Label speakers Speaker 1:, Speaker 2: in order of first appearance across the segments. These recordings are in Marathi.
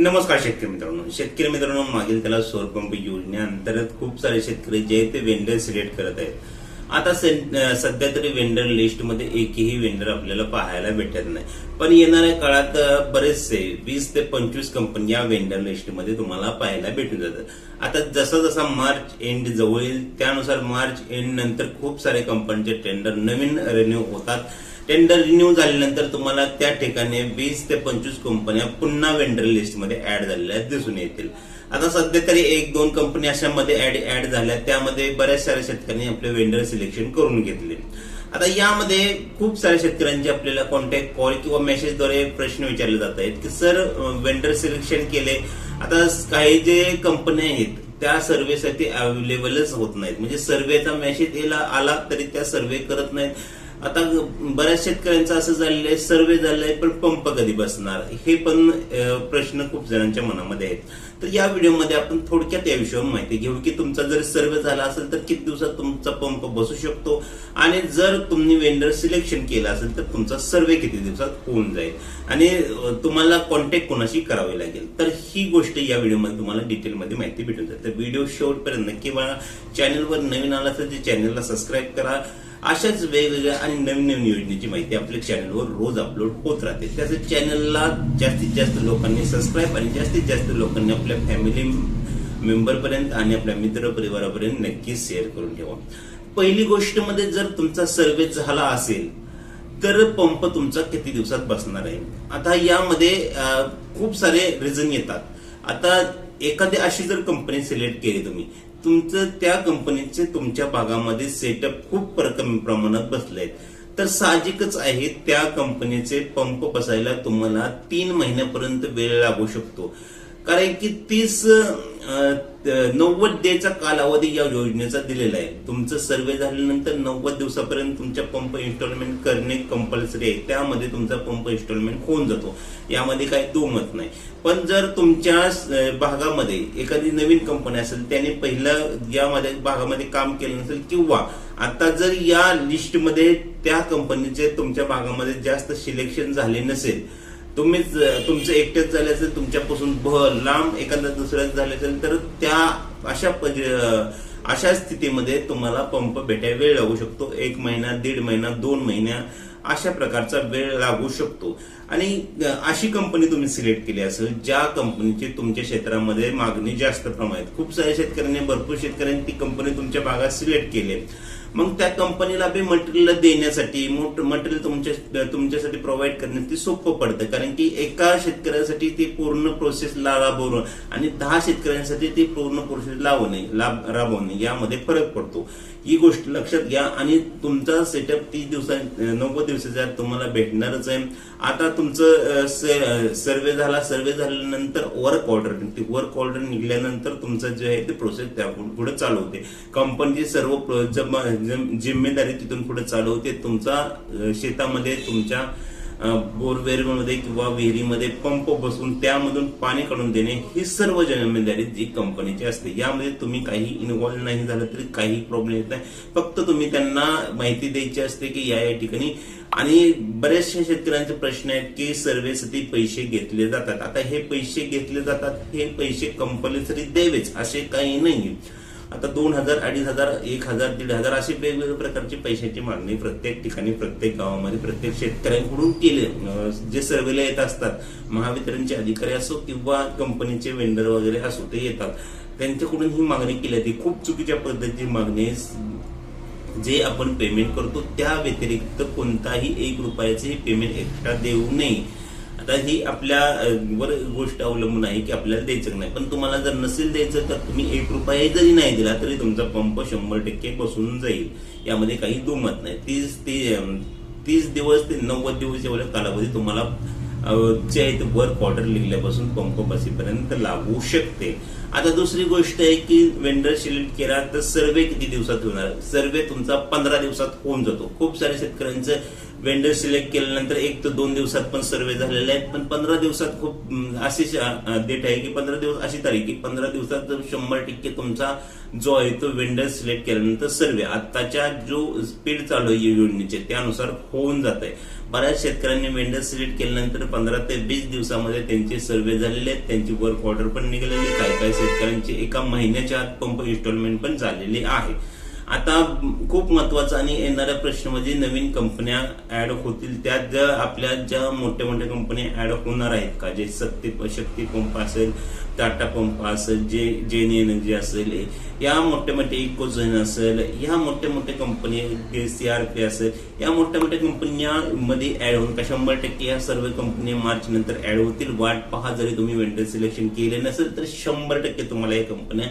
Speaker 1: नमस्कार शेतकरी मित्रांनो. शेतकरी मित्रांनो मागील त्याला सौरपंप योजने योजनेअंतर्गत खूप सारे शेतकरी जे आहेत ते वेंडर सिलेक्ट करत आहेत. आता सध्या तरी वेंडर लिस्टमध्ये एकही वेंडर आपल्याला पाहायला भेटत नाही. पण येणाऱ्या काळात बरेचसे वीस ते पंचवीस कंपनी या वेंडर लिस्टमध्ये तुम्हाला पाहायला भेटून जातात. आता जसा जसा मार्च एंड जवळ येईल त्यानुसार मार्च एंड नंतर खूप सारे कंपनीचे टेंडर नवीन रेन्यू होतात. टेंडर रिन्यू झाल्यानंतर तुम्हाला त्या ठिकाणी वीस ते पंचवीस कंपन्या पुन्हा वेंडर लिस्टमध्ये ऍड झालेल्या दिसून येतील. आता सध्या तरी एक दोन कंपनी अशामध्ये ऍड ऍड झाल्या. त्यामध्ये बऱ्याच साऱ्या शेतकऱ्यांनी आपले वेंडर सिलेक्शन करून घेतले. आता यामध्ये खूप साऱ्या शेतकऱ्यांचे आपल्याला कॉन्टॅक्ट कॉल किंवा मेसेजद्वारे प्रश्न विचारले जात आहेत की सर वेंडर सिलेक्शन केले. आता काही जे कंपन्या आहेत त्या सर्वेसाठी अवेलेबलच होत नाहीत. म्हणजे सर्वेचा मेसेज याला आला तरी त्या सर्वे करत नाहीत. आता बऱ्याच शेतकऱ्यांचं असं झालेलं आहे सर्वे झालंय पण पंप कधी बसणार? हे पण प्रश्न खूप जणांच्या मनामध्ये आहेत. तर या व्हिडिओमध्ये आपण थोडक्यात या विषयावर माहिती घेऊ की तुमचा जर सर्वे झाला असेल तर किती दिवसात तुमचा पंप बसू शकतो? आणि जर तुम्ही वेंडर सिलेक्शन केलं असेल तर तुमचा सर्वे किती दिवसात होऊन जाईल? आणि तुम्हाला कॉन्टॅक्ट कोणाशी करावे लागेल? तर ही गोष्ट या व्हिडिओमध्ये तुम्हाला डिटेलमध्ये माहिती भेटून जाईल. तर व्हिडिओ शेवटपर्यंत किंवा चॅनलवर नवीन आला तर ते चॅनलला सबस्क्राईब करा. अशाच वेगवेगळ्या आणि नवीन नवीन योजनेची माहिती आपल्या चॅनलवर रोज अपलोड होत राहते. त्याचं चॅनलला जास्तीत जास्त लोकांनी सबस्क्राईब आणि जास्तीत जास्त लोकांनी आपल्या फॅमिली मेंबरपर्यंत आणि आपल्या मित्र परिवारापर्यंत नक्की शेअर करून ठेवा. पहिली गोष्टमध्ये जर तुमचा सर्वे झाला असेल तर पंप तुमचा किती दिवसात बसणार आहे? आता यामध्ये खूप सारे रिझन येतात. आता एखादी अशी जर कंपनी सिलेक्ट केली तुम्ही तुमचं त्या कंपनीचे तुमच्या भागामध्ये सेटअप खूप कमी प्रमाणात बसले आहेत तर साहजिकच आहे त्या कंपनीचे पंप बसायला तुम्हाला तीन महिन्यापर्यंत वेळ लागू शकतो. कारण की तीस नव्वद डेचा कालावधी या योजनेचा दिलेला आहे. तुमचं सर्वे झाल्यानंतर नव्वद दिवसापर्यंत तुमच्या पंप इन्स्टॉलमेंट करणे कंपल्सरी आहे. त्यामध्ये तुमचा पंप इन्स्टॉलमेंट होऊन जातो. यामध्ये काही दुमत नाही. पण जर तुमच्या भागामध्ये एखादी नवीन कंपनी असेल त्याने पहिलं यामध्ये भागामध्ये काम केलं नसेल किंवा आता जर या लिस्टमध्ये त्या कंपनीचे तुमच्या भागामध्ये जास्त सिलेक्शन झाले नसेल तुम्हीच तुमचं एकटेच झाले असेल तुमच्यापासून भर लांब एखादा दुसऱ्याच झाले असेल तर त्या अशा अशा स्थितीमध्ये तुम्हाला पंप भेटाय वेळ लागू शकतो. एक महिना दीड महिना दोन महिन्या अशा प्रकारचा वेळ लागू शकतो. आणि अशी कंपनी तुम्ही सिलेक्ट केली असेल ज्या कंपनीची तुमच्या क्षेत्रामध्ये मागणी जास्त प्रमाणात. खूप साऱ्या शेतकऱ्यांनी भरपूर शेतकऱ्यांनी ती कंपनी तुमच्या भागात सिलेक्ट केली. आहे. मग त्या कंपनीला बी मटेरियल देण्यासाठी मटेरियल तुमच्या तुमच्यासाठी प्रोव्हाइड करण्यासाठी सोपं पडतं. कारण की एका शेतकऱ्यासाठी ती पूर्ण प्रोसेस राबवणं आणि दहा शेतकऱ्यांसाठी ती पूर्ण प्रोसेस लावणे लाभ राबवणे यामध्ये फरक पडतो. ही गोष्ट लक्षात घ्या आणि तुमचा सेटअप तीस दिवसा नव्वद दिवसाच्या आत तुम्हाला भेटणारच आहे. आता तुमचं सर्वे झाला. सर्वे झाल्यानंतर वर्क ऑर्डर निघते. वर्क ऑर्डर निघाल्यानंतर तुमचं जे आहे ते प्रोसेस त्या पुढे चालू होते. कंपनीची सर्व जमा जिम्मेदारी तिथून पुढे चालवते तुमचा शेतामध्ये तुमच्या बोरवेलमध्ये किंवा विहिरीमध्ये पंप बसून त्यामधून पाणी काढून देणे ही सर्व जिम्मेदारी जी कंपनीची असते. यामध्ये तुम्ही काही इन्व्हॉल्व नाही झालं तरी काही प्रॉब्लेम येत नाही. फक्त तुम्ही त्यांना माहिती द्यायची असते की या या ठिकाणी आणि बऱ्याचशा शेतकऱ्यांचे प्रश्न आहेत की सर्वेसाठी पैसे घेतले जातात. आता हे पैसे घेतले जातात हे पैसे कंपल्सरी द्यावेच असे काही नाही आता दोन हजार अडीच हजार एक हजार दीड हजार असे वेगवेगळ्या प्रकारची पैशाची मागणी प्रत्येक ठिकाणी प्रत्येक गावामध्ये प्रत्येक शेतकऱ्यांकडून केले. जे सर्वेला येत असतात महावितरणचे अधिकारी असो किंवा कंपनीचे वेंडर वगैरे असो ते येतात. त्यांच्याकडून ही मागणी केली जाते. खूप चुकीच्या पद्धतीची मागणी जे आपण पेमेंट करतो त्या व्यतिरिक्त कोणताही एक रुपयाचे पेमेंट एक्स्ट्रा देऊ नये. आता ही आपल्या वर गोष्ट अवलंबून आहे की आपल्याला द्यायचं नाही. पण तुम्हाला जर नसेल द्यायचं तर तुम्ही एक रुपया जरी नाही दिला तरी तुमचा पंप शंभर टक्के बसून जाईल. यामध्ये काही दुमत नाही. तीस ती तीस दिवस ते नव्वद दिवस एवढ्या कालावधी तुम्हाला जे आहे ते वर क्वार्टर लिहिल्यापासून पंप बसीपर्यंत लागू शकते. आता दुसरी गोष्ट आहे की वेंडर सिलेक्ट केला तर सर्वे किती दिवसात होणार? सर्वे तुमचा पंधरा दिवसात होऊन जातो. खूप सारे शेतकऱ्यांचं वेंडर सिलेक्ट केल्यानंतर एक ते दोन दिवसात पण सर्वे झालेले आहेत. पण पंधरा दिवसात खूप अशी डेट आहे की पंधरा दिवस अशी तारीख की पंधरा दिवसात जर शंभर टक्के तुमचा जो आहे तो वेंडर सिलेक्ट केल्यानंतर सर्वे आताच्या जो स्पीड चालू आहे योजनेचे त्यानुसार होऊन जात आहे बऱ्याच शेतकऱ्यांनी वेंडर सिलेक्ट केल्यानंतर पंधरा ते वीस दिवसामध्ये त्यांचे सर्वे झालेले आहेत. त्यांची वर्क ऑर्डर पण निघालेली काही काही शेतकऱ्यांची एका महिन्याच्या आत पंप इन्स्टॉलमेंट पण झालेली आहे. आता खूप महत्त्वाचा आणि येणारा प्रश्न म्हणजे नवीन कंपन्या ऍड होतील त्या ज्या आपल्या ज्या मोठ्या मोठ्या कंपन्या ऍड होणार आहेत का? जे शक्ती शक्ती पंप असेल टाटा पंप असेल जे जेन एनर्जी असेल या मोठ्या मोठ्या इकोझोन असेल या मोठ्या मोठ्या कंपनी सीआरपी असेल या मोठ्या मोठ्या कंपन्यांमध्ये ऍड होऊन का? शंभर टक्के या सर्व कंपन्या मार्च नंतर ऍड होतील. वाट पहा जरी तुम्ही वेंडर सिलेक्शन केले नसेल तर शंभर टक्के तुम्हाला या कंपन्या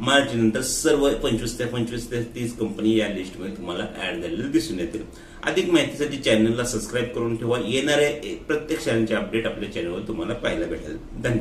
Speaker 1: मार्च नंतर सर्व पंचवीस ते पंचवीस ते तीस कंपनी या लिस्टमध्ये तुम्हाला ऍड झालेले दिसून येतील. अधिक माहितीसाठी चॅनलला सबस्क्राईब करून ठेवा. येणाऱ्या प्रत्येक शाळांचे अपडेट आपल्या चॅनलवर तुम्हाला पाहायला भेटेल. धन्यवाद.